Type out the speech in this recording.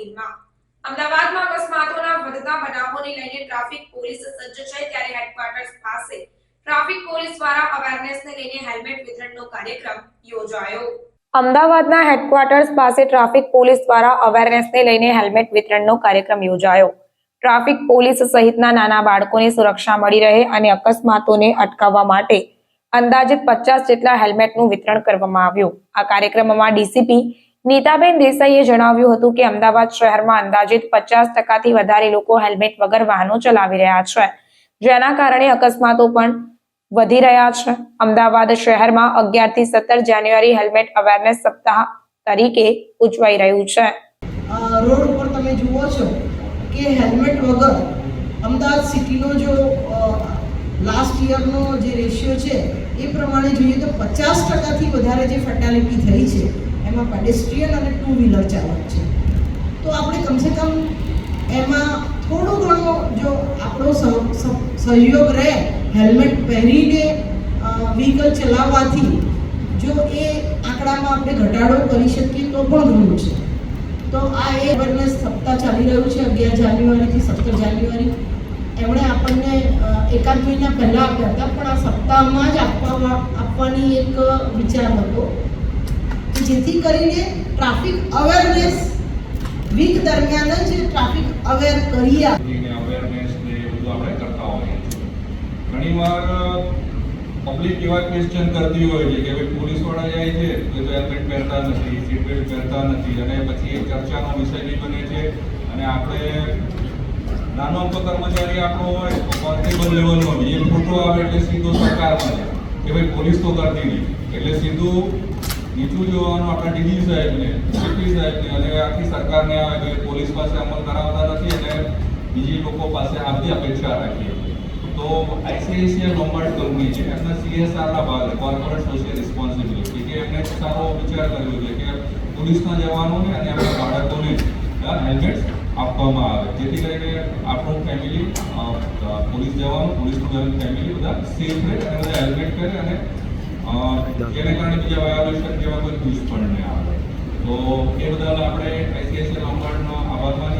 અમદાવાદમાં અકસ્માતોના વધતા બનાવોને લઈને ટ્રાફિક પોલીસ સજ્જ છે ત્યારે હેડક્વાર્ટર્સ પાસે. ટ્રાફિક પોલીસ દ્વારા અવેરનેસને લઈને હેલ્મેટ વિતરણનો કાર્યક્રમ યોજાયો. અમદાવાદના હેડક્વાર્ટર્સ પાસે ટ્રાફિક પોલીસ દ્વારા અવેરનેસને લઈને હેલ્મેટ વિતરણનો કાર્યક્રમ યોજાયો. ટ્રાફિક પોલીસ સહિતના નાના બાળકોને સુરક્ષા મળી રહે અને અકસ્માતોને અટકાવવા માટે અંદાજિત પચાસ જેટલા હેલ્મેટનું વિતરણ કરવામાં આવ્યું. આ કાર્યક્રમમાં ડીસીપી નીતાબેન દેસાઈએ જણાવ્યું હતું કે અમદાવાદ શહેરમાં અંદાજિત પચાસ ટકાથી વધારે લોકો હેલ્મેટ વગર વાહનો ચલાવી રહ્યા છે. જેના કારણે અકસ્માતો પણ વધી રહ્યા છે. અમદાવાદ શહેરમાં અગિયારથી સત્તર જાન્યુઆરી હેલ્મેટ અવેરનેસ સપ્તાહ તરીકે ઉજવાઈ રહ્યું છે. રોડ ઉપર તમે જુઓ છો કે હેલ્મેટ વગર અમદાવાદ સિટીનો જો લાસ્ટ યરનો જે રેશિયો છે, એ પ્રમાણે જોઈએ તો પચાસ ટકાથી વધારે જે ફેટાલિટી થઈ છે. એમાં પેડેસ્ટ્રીયન અને ટુ વ્હીલર ચાલક છે. તો આપણે કમસે કમ એમાં થોડો ઘણો જો આપણો સહ- સહ- સહયોગ રહે હેલ્મેટ પહેરીને વ્હીકલ ચલાવવાથી, જો એ આંકડામાં આપણે ઘટાડો કરી શકીએ તો પણ ઘણું છે. તો આ એ અવેરનેસ સપ્તાહ ચાલી રહ્યું છે, અગિયાર જાન્યુઆરીથી સત્તર જાન્યુઆરી. એમણે આપણને એકાદ મહિના પહેલાં આપ્યા હતા, પણ આ સપ્તાહમાં જ આપવા આપવાની એક વિચાર હતો. જેથી કરીને ટ્રાફિક અવેરનેસ વીક દરમિયાન જ ટ્રાફિક અવેર કરીએ અવેરનેસ ને બધું આપણે કરતા હોઈએ ઘણીવાર પબ્લિક એવા ક્વેશ્ચન કરતી હોય છે કે ભાઈ પોલીસવાળા જાય છે કે તો હેલ્મેટ પહેરતા નથી સીટ બેલ્ટ પહેરતા નથી અને પછી એ ચર્ચાનો વિષય બી બને છે અને આપણે નાનો તો કર્મચારી આપણો કોન્સ્ટેબલ લેવલનો એ ખોટો આવે એટલે સીધો સરકારમાં છે કે ભાઈ પોલીસ તો કરતી નહીં. એટલે સીધું નીચું જોવાનું આપણા ડીજી સાહેબને ડીપી સાહેબને અને આખી સરકારને પોલીસ પાસે અમલ કરાવતા નથી અને બીજી લોકો પાસે આપતી અપેક્ષા રાખીએ. તો આઈસીઆઈસીઆઈ લોમ્બાર્ડ કંપની છે. એમના સીએસઆરના ભાગે કોર્પોરેટ સોશિયલ રિસ્પોન્સિબિલિટી કે એમણે સારો વિચાર કર્યો છે કે પોલીસના જવાનોને અને એમના બાળકોને હેલ્મેટ આપવામાં આવે. જેથી કરીને આપણું ફેમિલી પોલીસ જવાનો પોલીસનું ફેમિલી બધા સેફ રહે અને બધા હેલ્મેટ પહેરે અને જેને કારણે બીજા વાયોલેશન જેવા કોઈ દુષ્પરિણામ આવે. તો એ બદલ આપણે આઈસીઆઈસીઆઈ લોમ્બાર્ડનો આભાર માનીએ